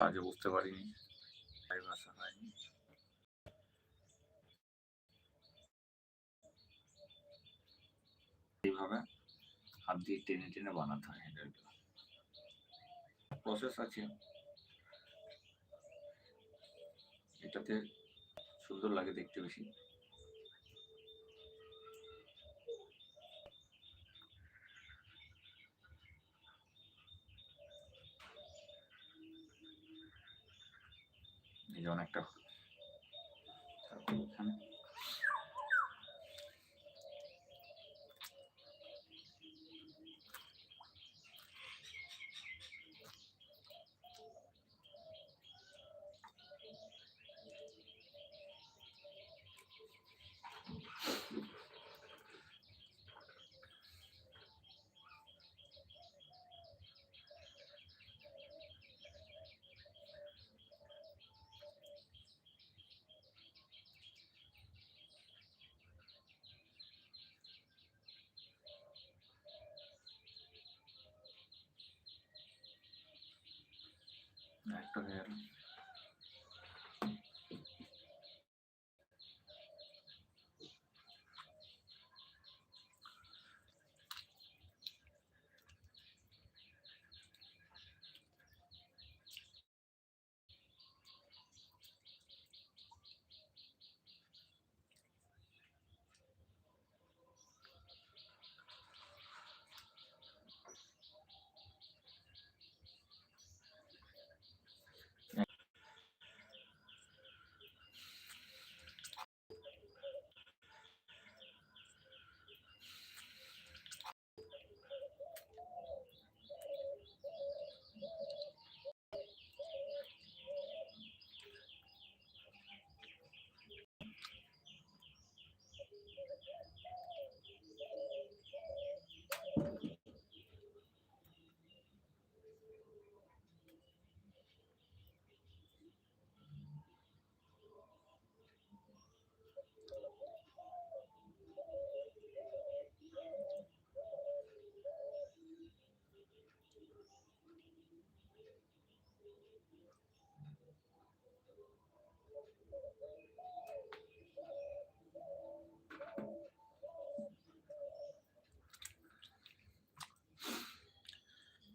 আগে বুঝতে পারিনি। এইভাবে হাত দিয়ে টেনে টেনে বানাতে হয় হ্যান্ডেলগুলো প্রসেস আছে। এটাতে সুন্দর লাগে দেখতে বেশি। এই যেমন একটা তারপর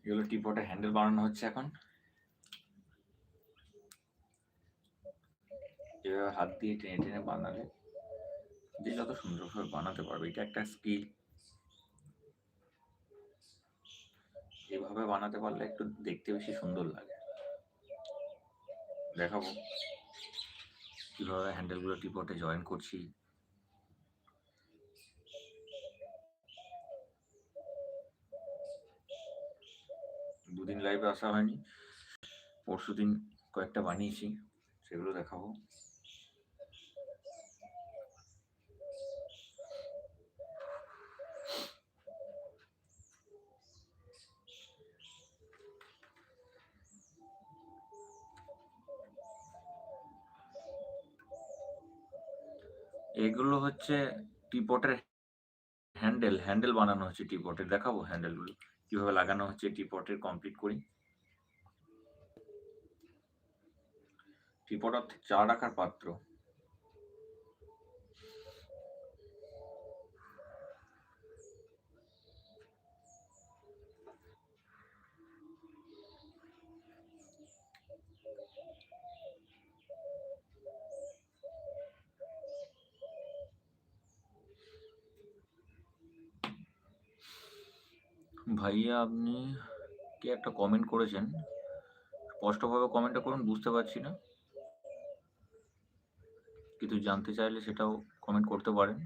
এগুলো টিপটে হ্যান্ডেল বানানো হচ্ছে এখন। এভাবে হাত দিয়ে টেনে টেনে বানালে যে যত সুন্দরভাবে বানাতে পারবে, এটা একটা স্কিল এভাবে বানাতে পারলে একটু দেখতে বেশি সুন্দর লাগে। দেখাবো। কীভাবে হ্যান্ডেলগুলো টিপটে জয়েন করছি। দুদিন লাইভে আসা হয়নি। পরশু দিন কয়েকটা বানিয়েছি সেগুলো দেখাবো। এগুলো হচ্ছে টিপটের হ্যান্ডেল হ্যান্ডেল বানানো হচ্ছে টিপটের দেখাবো হ্যান্ডেলগুলো কীভাবে লাগানো হচ্ছে টিপটের কমপ্লিট করি। টিপট অর্থে চা রাখার পাত্র। ভাইয়া, আপনি কি একটা কমেন্ট করেছেন? স্পষ্টভাবে কমেন্টটা করুন, বুঝতে পারছি না। কিছু জানতে চাইলে সেটাও কমেন্ট করতে পারেন।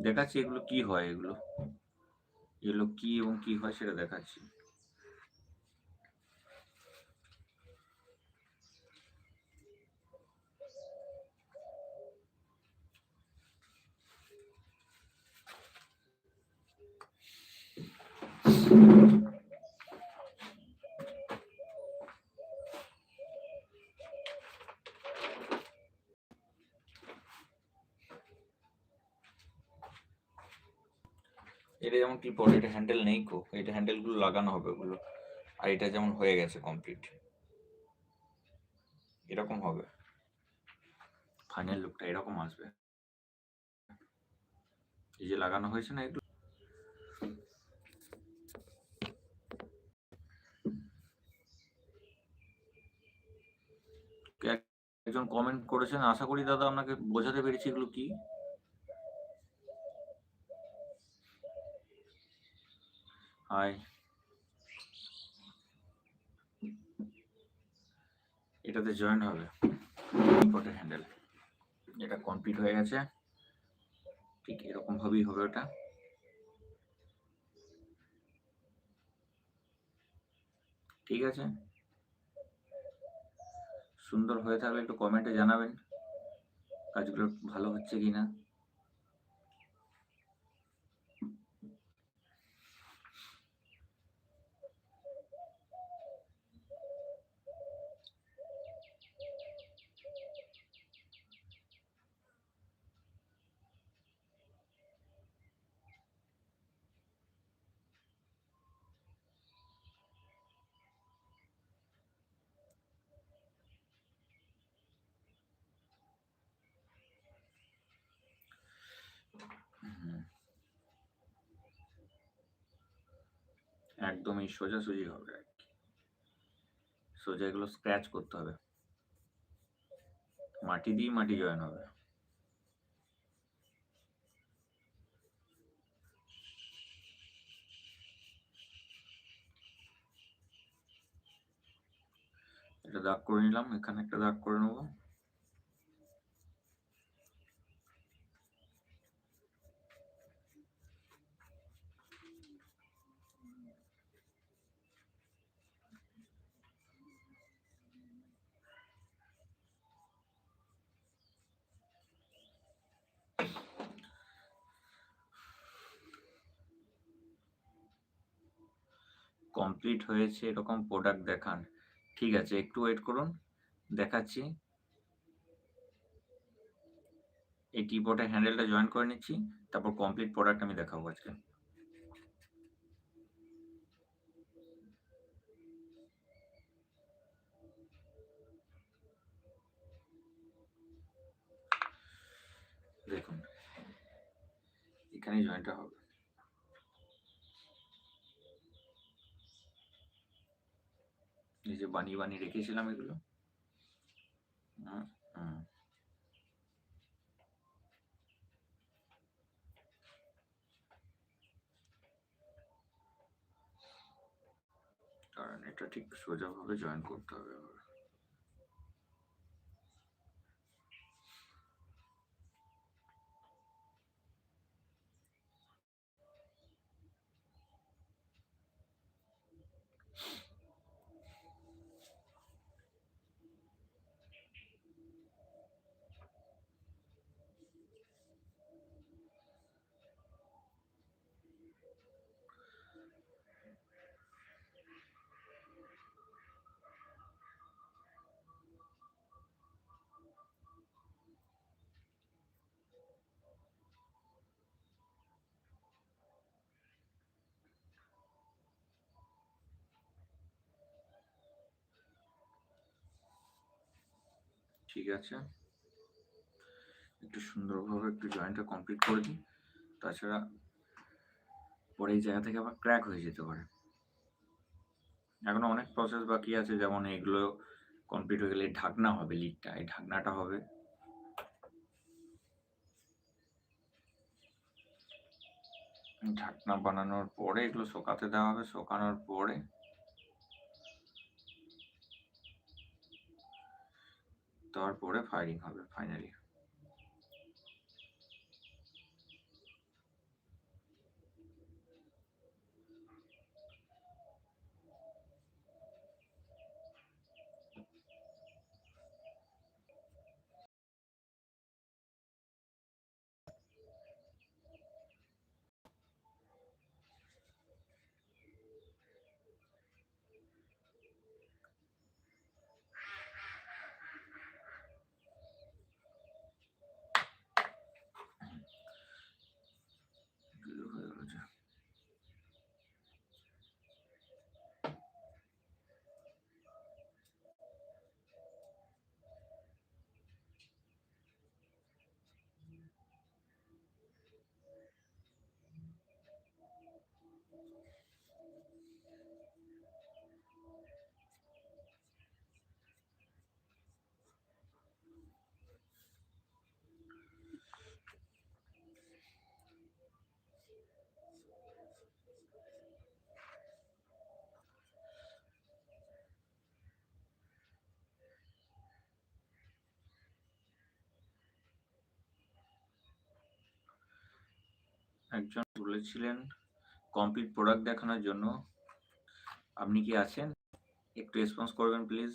দেখাচ্ছি এগুলো কি হয়, এগুলো। এগুলো কি এবং কি হয় সেটা দেখাচ্ছি। এটা যেমন ক্লিপবোর্ড এটা হ্যান্ডেল নেই কো এটা হ্যান্ডেলগুলো লাগানো হবে ওগুলো। আর এটা যেমন হয়ে গেছে কমপ্লিট এরকম হবে। ফাইনাল লুকটা এরকম আসবে। এই যে লাগানো হয়েছে না একটু একজন কমেন্ট করেছেন, আশা করি দাদা আপনাকে বোঝাতে পেরেছি এগুলো কি। হাই এটাতে জয়েন হবে। ইম্পোর্টের হ্যান্ডেল এটা কমপ্লিট হয়ে গেছে। ঠিক এরকম ভাবেই হবে ওটা। ঠিক আছে? সুন্দর হয়ে থাকলে একটু কমেন্টে জানাবেন কাজগুলো ভালো হচ্ছে কিনা হুম। একদমই সোজাসুজি হবে আর কি। সোজা এগুলো স্ক্র্যাচ করতে হবে। মাটি দিয়ে মাটি জয়েন হবে। এটা দাগ করে নিলাম, এখানে একটা দাগ করে নেব। কমপ্লিট হয়েছে এরকম প্রোডাক্ট দেখান। ঠিক আছে, একটু ওয়েট করুন, দেখাচ্ছি। এই টিপটের হ্যান্ডেলটা জয়েন করে নিচ্ছি, তারপর কমপ্লিট প্রোডাক্ট আমি দেখাবো আজকে। দেখুন, এখানেই জয়েনটা হবে। এই যে বানিয়ে বানিয়ে রেখেছিলাম এগুলো। কারণ এটা ঠিক সোজাভাবে জয়েন করতে হবে আবার। ঠিক আছে? একটু সুন্দরভাবে একটু জয়েন্টটা কমপ্লিট করে দিই। তাছাড়া পরে এই জায়গা থেকে আবার ক্র্যাক হয়ে যেতে পারে। এখনও অনেক প্রসেস বাকি আছে, যেমন এগুলো কমপ্লিট হয়ে গেলে ঢাকনা হবে লিডটা এই ঢাকনাটা হবে। ঢাকনা বানানোর পরে এগুলো শোকাতে দেওয়া হবে। শোকানোর পরে তারপরে ফায়ারিং হবে ফাইনালি একজন বলেছিলেন কমপ্লিট প্রোডাক্ট দেখানোর জন্য। আপনি কি আছেন? একটু রেসপন্স করবেন প্লিজ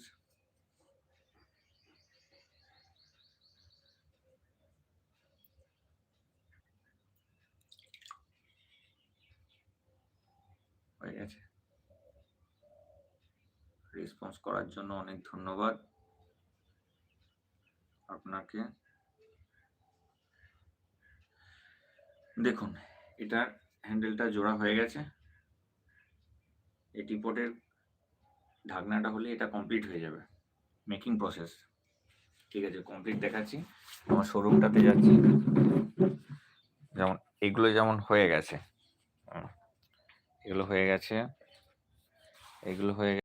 হয়ে গেছে। রেসপন্স করার জন্য অনেক ধন্যবাদ আপনাকে। দেখুন এটার হ্যান্ডেলটা জোড়া হয়ে গেছে। এই টিপটের ঢাকনাটা হলে এটা কমপ্লিট হয়ে যাবে। মেকিং প্রসেস ঠিক আছে কমপ্লিট দেখাচ্ছি। আমার শোরুমটাতে যাচ্ছি। যেমন, এগুলো যেমন হয়ে গেছে। এগুলো হয়ে গেছে। এগুলো হয়ে গেছে।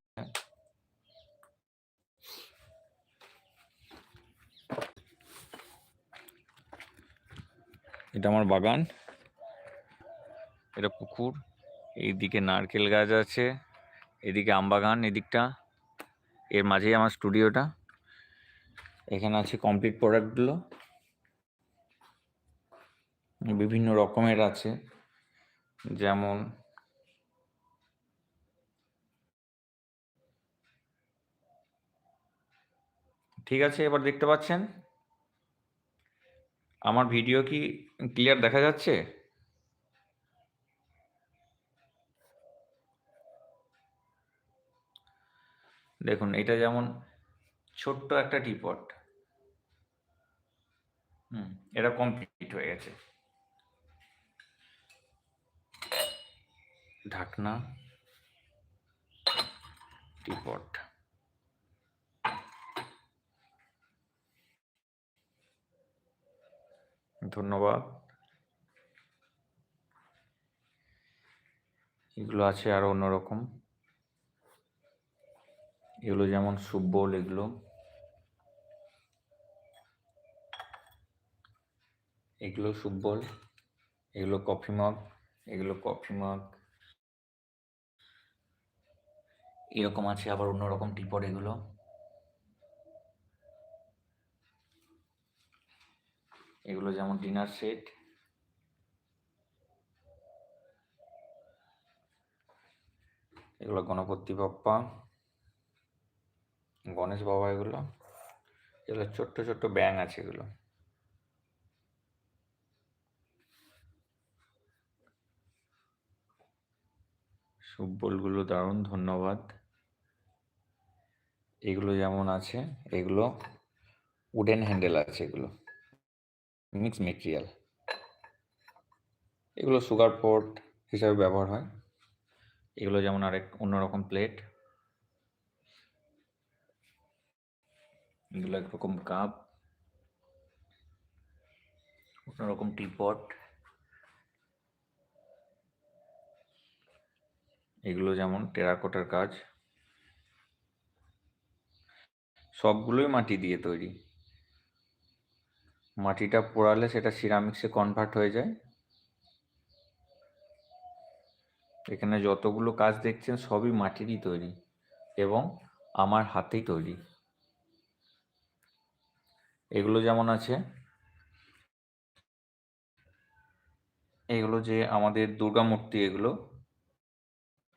এটা আমার বাগান। এটা পুকুর, এইদিকে নারকেল গাছ আছে, এদিকে আমবাগান এদিকটা, এর মাঝেই আমার স্টুডিওটা, এখানে আছে কমপ্লিট প্রোডাক্টগুলো বিভিন্ন রকমের আছে, যেমন ঠিক আছে, এবার দেখতে পাচ্ছেন? আমার ভিডিও কি ক্লিয়ার দেখা যাচ্ছে? দেখুন, এটা যেমন ছোট্ট একটা টিপট হুম, এটা কমপ্লিট হয়ে গেছে। ঢাকনা টিপট ধন্যবাদ। এগুলো আছে আরও অন্যরকম। এগুলো যেমন সুব্বল এগুলো। এগুলো সুব্বল এগুলো কফি মগ, এগুলো কফি মগ। এরকম আছে, আবার অন্যরকম টিপট এগুলো। এগুলো যেমন ডিনার সেট। এগুলো গণপতি বাপ্পা। গণেশ বাবা এগুলো এগুলো ছোট্ট ছোট্ট ব্যাং আছে এগুলো। সুব্বলগুলো দারুণ, ধন্যবাদ। এগুলো যেমন আছে, এগুলো উডেন হ্যান্ডেল আছে এগুলো মিক্স মেটেরিয়াল এগুলো সুগার পোর্ট হিসাবে ব্যবহার হয়। এগুলো যেমন আরেক অন্যরকম প্লেট এগুলো একরকম কাপ অন্যরকম টিপট এগুলো যেমন টেরাকোটার কাজ। সবগুলোই মাটি দিয়ে তৈরি। মাটিটা পোড়ালে সেটা সিরামিক্সে কনভার্ট হয়ে যায়। এখানে যতগুলো কাজ দেখছেন সবই মাটিরই তৈরি এবং আমার হাতেই তৈরি। এগুলো যেমন আছে এগুলো যে আমাদের দুর্গা মূর্তি এগুলো